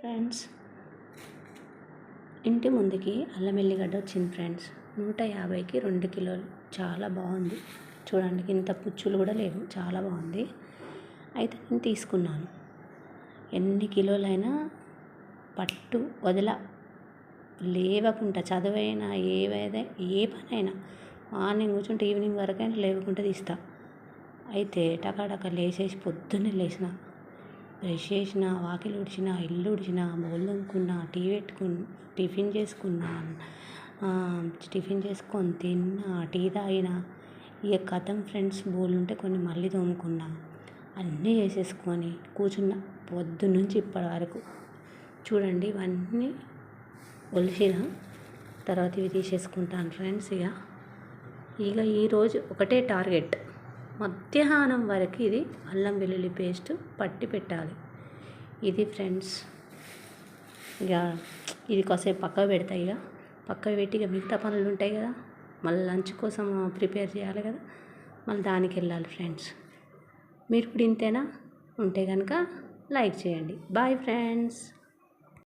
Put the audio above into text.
Friends ఇంటి ముందుకి అల్లం ఎల్లిగడ్డ వచ్చింది ఫ్రెండ్స్ నూట యాభైకి రెండు కిలోలు. చాలా బాగుంది. చూడండి ఇంత పుచ్చులు కూడా లేవు. చాలా బాగుంది. అయితే నేను తీసుకున్నాను. ఎన్ని కిలోలైనా పట్టు వదల లేవకుండా చదువైనా ఏవైనా ఏ పనైనా మార్నింగ్ కూర్చుంటే ఈవినింగ్ వరకైనా లేవకుండా తీస్తా. అయితే టకాటక లేచేసి పొద్దున్నే లేచిన బ్రష్ చేసిన వాకిలి ఊడ్చిన ఇల్లు ఊడ్చిన బోళ్ళు తోముకున్న టీ పెట్టుకున్న టిఫిన్ చేసుకున్నా టిఫిన్ చేసుకొని తిన్నా టీ తాగిన ఇక కథం ఫ్రెండ్స్ బోళ్ళు ఉంటే కొన్ని మళ్ళీ తోముకున్నా అన్నీ చేసేసుకొని కూర్చున్న పొద్దున్నుంచి ఇప్పటి వరకు. చూడండి ఇవన్నీ ఒలిసిన తర్వాత ఇవి తీసేసుకుంటాను ఫ్రెండ్స్ ఇక ఇక ఈరోజు ఒకటే టార్గెట్. మధ్యాహ్నం వరకు ఇది అల్లం వెల్లుల్లి పేస్ట్ పట్టి పెట్టాలి. ఇది ఫ్రెండ్స్ ఇక ఇది కాసేపు పక్కకు పెడతాయి ఇక. పక్కకు పెట్టి ఇక మిగతా పనులు ఉంటాయి కదా మళ్ళీ లంచ్ కోసం ప్రిపేర్ చేయాలి కదా మళ్ళీ దానికి వెళ్ళాలి ఫ్రెండ్స్. మీరు ఇప్పుడు ఇంతేనా? ఉంటే కనుక లైక్ చేయండి. Bye friends.